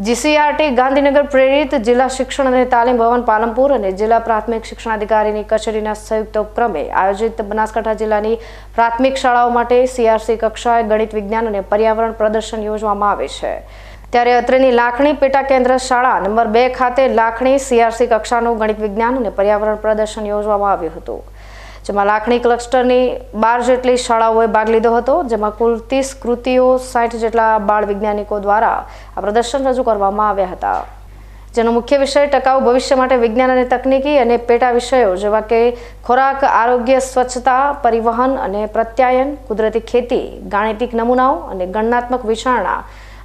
GCRT Gandhinagar પ્રેરિત જિલ્લા શિક્ષણ અને તાલીમ ભવન પાલનપુર અને જિલ્લા પ્રાથમિક શિક્ષણાધિકારીની કચેરીના સંયુક્ત ઉપક્રમે આયોજિત બનાસકાંઠા જિલ્લાની પ્રાથમિક શાળાઓ માટે સીઆરસી કક્ષાએ ગણિત વિજ્ઞાન અને પર્યાવરણ પ્રદર્શન યોજવામાં આવે છે. ત્યારે અત્રેની લાખણી પેટા કેન્દ્ર શાળા નંબર બે ખાતે લાખણી સીઆરસી કક્ષાનું ગણિત વિજ્ઞાન અને પર્યાવરણ પ્રદર્શન યોજવામાં આવ્યું હતું. જેમાં લાખણી ક્લસ્ટરની બાર જેટલી શાળાઓએ ભાગ લીધો હતો, જેમાં કુલ ત્રીસ કૃતિઓ સાઠ જેટલા બાળ વૈજ્ઞાનિકો દ્વારા આ પ્રદર્શન રજૂ કરવામાં આવ્યા હતા. જેનો મુખ્ય વિષય ટકાઉ ભવિષ્ય માટે વિજ્ઞાન અને તકનીકી અને પેટા વિષયો, જેવા કે ખોરાક, આરોગ્ય, સ્વચ્છતા, પરિવહન અને પ્રત્યાયન, કુદરતી ખેતી, ગાણિતિક નમૂનાઓ અને ગણનાત્મક વિચારણા,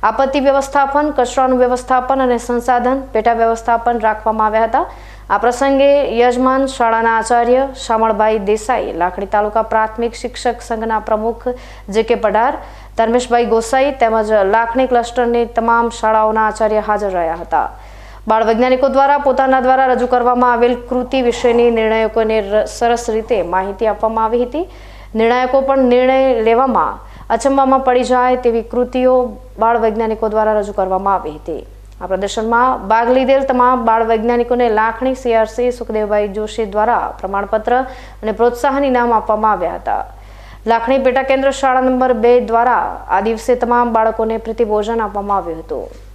આપત્તિ વ્યવસ્થાપન, કચરાનું વ્યવસ્થાપન અને સંસાધન પેટા વ્યવસ્થાપન રાખવામાં આવ્યા હતા. આ પ્રસંગે યજમાન શાળાના આચાર્ય શામળભાઈ દેસાઈ, લાખણી તાલુકા પ્રાથમિક શિક્ષક સંઘના પ્રમુખ જે કે પઢાર, ધર્મેશભાઈ ગોસાઈ તેમજ લાખણી ક્લસ્ટરની તમામ શાળાઓના આચાર્ય હાજર રહ્યા હતા. બાળ વૈજ્ઞાનિકો દ્વારા પોતાના દ્વારા રજૂ કરવામાં આવેલ કૃતિ વિશેની નિર્ણાયકોને સરસ રીતે માહિતી આપવામાં આવી હતી. નિર્ણાયકો પણ નિર્ણય લેવામાં અચંબામાં પડી જાય તેવી કૃતિઓ બાળ વૈજ્ઞાનિકો દ્વારા રજૂ કરવામાં આવી હતી. આ પ્રદર્શનમાં ભાગ લીધેલ તમામ બાળ વૈજ્ઞાનિકોને લાખણી સીઆરસી સુખદેવભાઈ જોશી દ્વારા પ્રમાણપત્ર અને પ્રોત્સાહન ઇનામ આપવામાં આવ્યા હતા. લાખણી પેટા કેન્દ્ર શાળા નંબર બે દ્વારા આ દિવસે તમામ બાળકોને પ્રીતિભોજન આપવામાં આવ્યું હતું.